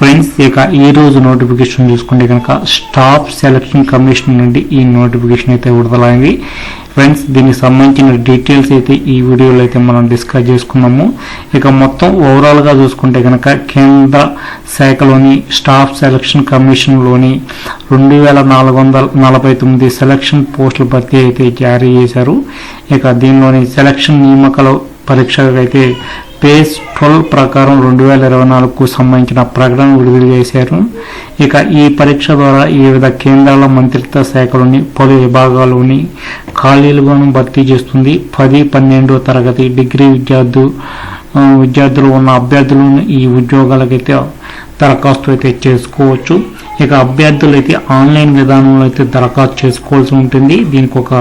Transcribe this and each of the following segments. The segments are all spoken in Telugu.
ఫ్రెండ్స్ ఇక ఈ రోజు నోటిఫికేషన్ చూసుకుంటే కనుక స్టాఫ్ సెలక్షన్ కమిషన్ నుండి ఈ నోటిఫికేషన్ అయితే విడుదలైంది. ఫ్రెండ్స్ దీనికి సంబంధించిన డీటెయిల్స్ అయితే ఈ వీడియోలో అయితే మనం డిస్కస్ చేసుకున్నాము. ఇక మొత్తం ఓవరాల్గా చూసుకుంటే కనుక కేంద్ర శాఖలోని స్టాఫ్ సెలక్షన్ కమిషన్లోని రెండు వేల నాలుగు వందల నలభై తొమ్మిది సెలక్షన్ పోస్టుల భర్తీ అయితే జారీ చేశారు. ఇక దీనిలోని సెలక్షన్ నియామకాలు పరీక్షకైతే పేజ్ ట్వెల్వ్ ప్రకారం రెండు వేల ఇరవై నాలుగుకు సంబంధించిన ప్రకటన విడుదల చేశారు. ఇక ఈ పరీక్ష ద్వారా వివిధ కేంద్రాల మంత్రిత్వ శాఖలోని పలు విభాగాల్లోని ఖాళీలుగాను భర్తీ చేస్తుంది. పది పన్నెండో తరగతి డిగ్రీ విద్యార్థు విద్యార్థులు ఉన్న అభ్యర్థులను ఈ ఉద్యోగాలకైతే దరఖాస్తు అయితే చేసుకోవచ్చు. ఇక అభ్యర్థులు అయితే ఆన్లైన్ విధానంలో అయితే దరఖాస్తు చేసుకోవాల్సి ఉంటుంది. దీనికి ఒక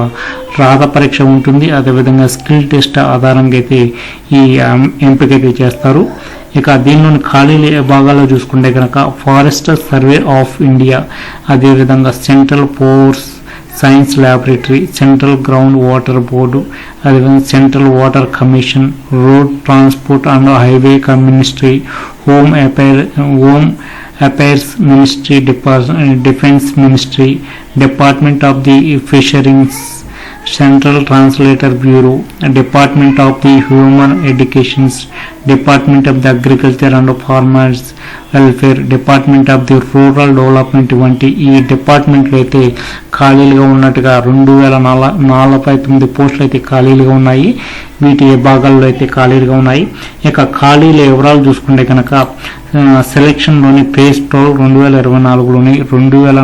రాత పరీక్ష ఉంటుంది. అదేవిధంగా స్కిల్ టెస్ట్ ఆధారంగా అయితే ఈ ఎం- ఎంపిక అయితే చేస్తారు. ఇక దీనిలోని ఖాళీ భాగాల్లో చూసుకుంటే కనుక ఫారెస్ట్ సర్వే ఆఫ్ ఇండియా అదేవిధంగా central force science laboratory central ground water board అదేవిధంగా central water commission road transport and highway ministry home affair home affairs ministry depart defence ministry department of the fisheries central translator bureau department of the human educations department of the agriculture and farmers welfare department of the rural development వంటి ఈ డిపార్ట్మెంట్లు అయితే ఖాళీలుగా ఉన్నట్టుగా రెండు వేల నలభై తొమ్మిది పోస్టులు అయితే ఖాళీలుగా ఉన్నాయి. వీటి విభాగాల్లో అయితే ఖాళీలుగా ఉన్నాయి. ఇక ఖాళీల వివరాలు చూసుకుంటే కనుక సెలెక్షన్లోని సెలక్షన్లోని పేజ్ రెండు వేల ఇరవై నాలుగులోని రెండు వేల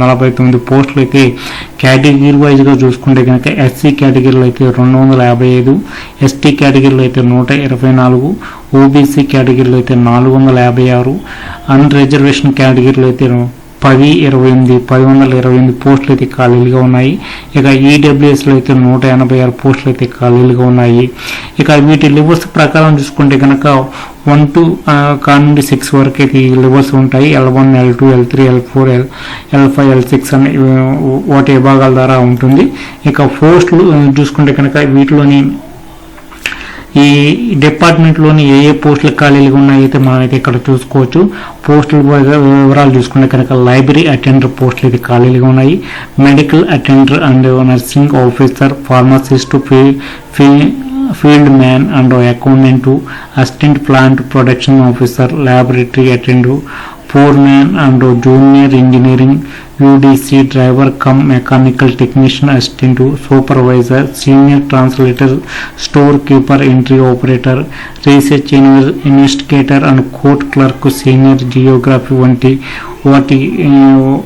నలభై తొమ్మిది పోస్టులు అయితే కేటగిరీ వైజ్గా చూసుకుంటే కనుక ఎస్సీ కేటగిరీలో అయితే రెండు వందల యాభై ఐదు ఎస్టీ కేటగిరీలో అయితే నూట ఇరవై నాలుగు ఓబీసీ కేటగిరీలో అయితే నాలుగు వందల యాభై ఆరు అన్ రిజర్వేషన్ కేటగిరీలో అయితే పది ఇరవై ఎనిమిది పది వందల ఇరవై ఎనిమిది పోస్టులు అయితే ఖాళీలుగా ఉన్నాయి. ఇక ఈడబ్ల్యూఎస్లో అయితే నూట ఎనభై ఆరు పోస్టులు అయితే ఖాళీలుగా ఉన్నాయి. ఇక వీటి లివర్స్ ప్రకారం చూసుకుంటే కనుక వన్ టూ కా నుండి సిక్స్ వరకు అయితే ఈ లివర్స్ ఉంటాయి. L one L two L three L four L L five L six అని వాటి విభాగాల ద్వారా ఉంటుంది. ఇక పోస్టులు చూసుకుంటే కనుక వీటిలోని ఈ డిపార్ట్మెంట్లోని ఏ ఏ పోస్టులు ఖాళీలుగా ఉన్నాయైతే అయితే మనం అయితే ఇక్కడ చూసుకోవచ్చు. పోస్టుల వివరాలు చూసుకుంటే కనుక లైబ్రరీ అటెండర్ పోస్టులు అయితే ఖాళీలుగా ఉన్నాయి. Medical attender and nursing officer pharmacist fee fee field man and accountant assistant plant production officer laboratory attender foreman and junior engineering UDC driver cum mechanical technician assistant supervisor senior translator store keeper entry operator research investigator and court clerk senior geography వంటి వాటి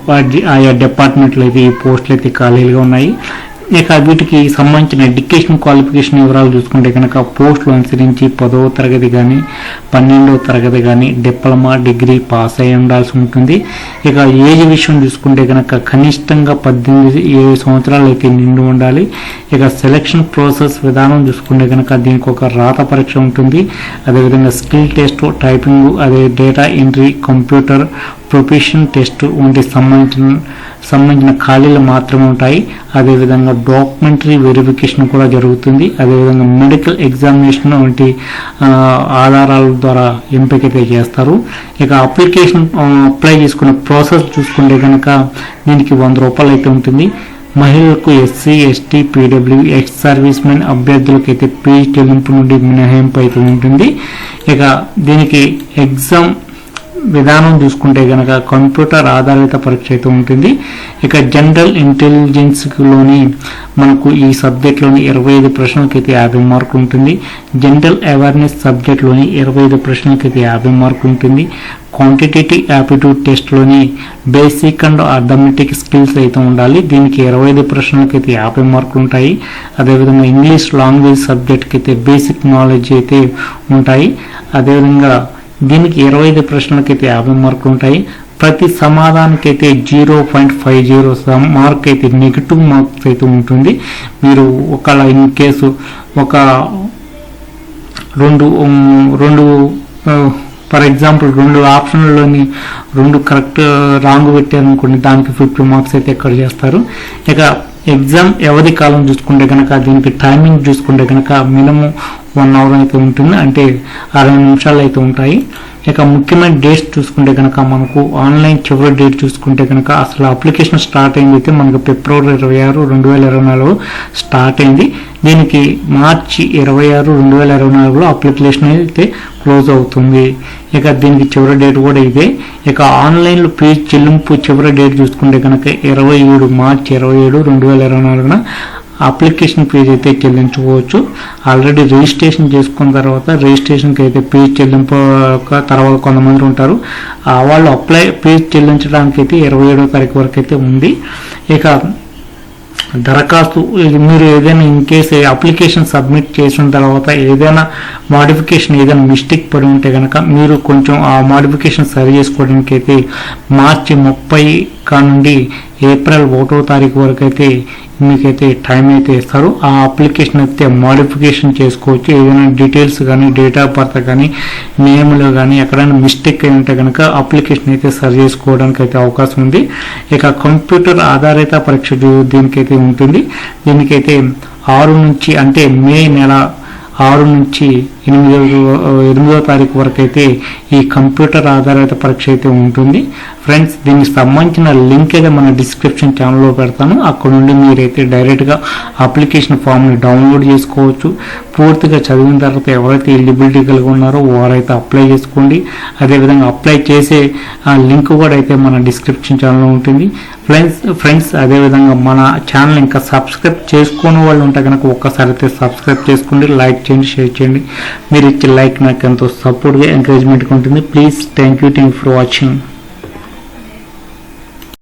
వాటి ఆయా డిపార్ట్మెంట్లు అయితే ఈ పోస్టులు అయితే ఖాళీలుగా ఉన్నాయి. ఇక వీటికి సంబంధించిన ఎడ్యుకేషన్ క్వాలిఫికేషన్ వివరాలు చూసుకుంటే కనుక పోస్టులు అనుసరించి పదవ తరగతి కానీ పన్నెండవ తరగతి కానీ డిప్లొమా డిగ్రీ పాస్ అయి ఉండాల్సి ఉంటుంది. ఇక ఏజ్ విషయం చూసుకుంటే కనుక కనిష్టంగా పద్దెనిమిది ఏడు సంవత్సరాలు అయితే నిండి ఉండాలి. ఇక సెలక్షన్ ప్రాసెస్ విధానం చూసుకుంటే కనుక దీనికి ఒక రాత పరీక్ష ఉంటుంది. అదేవిధంగా స్కిల్ టెస్ట్ టైపింగ్ అదే data entry computer profession test వంటి సంబంధించిన సంబంధించిన ఖాళీలు మాత్రమే ఉంటాయి. అదేవిధంగా డాక్యుమెంటరీ వెరిఫికేషన్ కూడా జరుగుతుంది. అదేవిధంగా మెడికల్ ఎగ్జామినేషన్ వంటి ఆధారాల ద్వారా ఎంపిక అయితే చేస్తారు. ఇక అప్లికేషన్ అప్లై చేసుకునే ప్రాసెస్ చూసుకుంటే కనుక దీనికి వంద రూపాయలు అయితే ఉంటుంది. మహిళలకు SC ST PW ex servicemen అభ్యర్థులకు అయితే పీజీ చెల్లింపు నుండి మినహాయింపు అయితే ఉంటుంది. ఇక దీనికి ఎగ్జామ్ విధానం చూసుకుంటే కనుక కంప్యూటర్ ఆధారిత పరీక్ష అయితే ఉంటుంది. ఇక జనరల్ ఇంటెలిజెన్స్లోని మనకు ఈ సబ్జెక్ట్లోని ఇరవై ఐదు ప్రశ్నలకైతే యాభై మార్కులు ఉంటుంది. జనరల్ అవేర్నెస్ సబ్జెక్ట్లోని ఇరవై ఐదు ప్రశ్నలకైతే యాభై మార్కులు ఉంటుంది. క్వాంటిటేటివ్ యాప్టిట్యూడ్ టెస్ట్లోని బేసిక్ అండ్ అథమెటిక్ స్కిల్స్ అయితే ఉండాలి. దీనికి ఇరవై ఐదు ప్రశ్నలకైతే యాభై మార్కులు ఉంటాయి. అదేవిధంగా ఇంగ్లీష్ లాంగ్వేజ్ సబ్జెక్ట్కి అయితే బేసిక్ నాలెడ్జ్ అయితే ఉంటాయి. అదేవిధంగా దీనికి ఇరవై ఐదు ప్రశ్నలకైతే యాభై మార్కులు ఉంటాయి. ప్రతి సమాధానానికి అయితే zero point five zero mark అయితే నెగిటివ్ మార్క్స్ అయితే ఉంటుంది. మీరు ఒకవేళ ఇన్ కేసు ఒక రెండు రెండు ఫర్ ఎగ్జాంపుల్ రెండు ఆప్షన్లలోని రెండు కరెక్ట్ రాంగ్ పెట్టారనుకోండి దానికి ఫిఫ్టీ మార్క్స్ అయితే ఎక్కడ చేస్తారు. ఇక ఎగ్జామ్ వ్యవధి కాలం చూసుకుంటే కనుక దీనికి టైమింగ్ చూసుకుంటే కనుక మినిమం వన్ అవర్ అయితే ఉంటుంది. అంటే అరవై నిమిషాలు అయితే ఉంటాయి. ఇక ముఖ్యమైన డేట్స్ చూసుకుంటే కనుక మనకు ఆన్లైన్ చివరి డేట్ చూసుకుంటే కనుక అసలు అప్లికేషన్ స్టార్ట్ అయింది అయితే మనకు ఫిబ్రవరి ఇరవై ఆరు రెండు వేల ఇరవై నాలుగు స్టార్ట్ అయింది. దీనికి మార్చి ఇరవై ఆరు రెండు వేల ఇరవై నాలుగులో అప్లికేషన్ అయితే క్లోజ్ అవుతుంది. ఇక దీనికి చివరి డేట్ కూడా ఇదే. ఇక ఆన్లైన్లో ఫీజు చెల్లింపు చివరి డేట్ చూసుకుంటే కనుక ఇరవై ఏడు మార్చి ఇరవై ఏడు రెండు వేల ఇరవై నాలుగున అప్లికేషన్ ఫీజు అయితే చెల్లించుకోవచ్చు ఆల్రెడీ రిజిస్ట్రేషన్ చేసుకున్న తర్వాత రిజిస్ట్రేషన్కి అయితే ఫీజు చెల్లింపు తర్వాత కొంతమంది ఉంటారు. ఆ వాళ్ళు అప్లై ఫీజు చెల్లించడానికి అయితే ఇరవై ఏడో తారీఖు వరకు అయితే ఉంది. ఇక దరఖాస్తు మీరు ఏదైనా ఇన్ కేసు అప్లికేషన్ సబ్మిట్ చేసిన తర్వాత ఏదైనా మాడిఫికేషన్ ఏదైనా మిస్టేక్ పడి ఉంటే కనుక మీరు కొంచెం ఆ మాడిఫికేషన్ సరి చేసుకోవడానికి అయితే మార్చి ముప్పై కానుండి ఏప్రిల్ ఒకటో తారీఖు వరకు అయితే మీకైతే టైం అయితే ఇస్తారు. ఆ అప్లికేషన్ అయితే మాడిఫికేషన్ చేసుకోవచ్చు. ఏదైనా డీటెయిల్స్ కానీ డేట్ ఆఫ్ బర్త్ కానీ నేమ్లో కానీ ఎక్కడైనా మిస్టేక్ అయి ఉంటే కనుక అప్లికేషన్ అయితే సరి చేసుకోవడానికి అయితే అవకాశం ఉంది. ఇక కంప్యూటర్ ఆధారిత పరీక్ష దీనికైతే ఉంటుంది. దీనికైతే ఆరు నుంచి అంటే మే నెల ఆరు నుంచి ఎనిమిదో ఎనిమిదో తారీఖు వరకు అయితే ఈ కంప్యూటర్ ఆధారిత పరీక్ష అయితే ఉంటుంది. ఫ్రెండ్స్ దీనికి సంబంధించిన లింక్ అయితే మన డిస్క్రిప్షన్ ఛానల్లో పెడతాను. అక్కడ నుండి మీరైతే డైరెక్ట్గా అప్లికేషన్ ఫామ్ని డౌన్లోడ్ చేసుకోవచ్చు. పూర్తిగా చదివిన తర్వాత ఎవరైతే ఎలిజిబిలిటీ కలిగి ఉన్నారో వారైతే అప్లై చేసుకోండి. అదేవిధంగా అప్లై చేసే ఆ లింక్ కూడా అయితే మన డిస్క్రిప్షన్ ఛానల్లో ఉంటుంది. ఫ్రెండ్స్ ఫ్రెండ్స్ అదేవిధంగా మన ఛానల్ ఇంకా సబ్స్క్రైబ్ చేసుకోని వాళ్ళు ఉంటే కనుక ఒక్కసారి అయితే సబ్స్క్రైబ్ చేసుకోండి. లైక్ చేయండి షేర్ చేయండి. మీరు ఇచ్చే లైక్ నాకు ఎంతో సపోర్ట్గా ఎంకరేజ్మెంట్గా ఉంటుంది. Please thank you thank for watching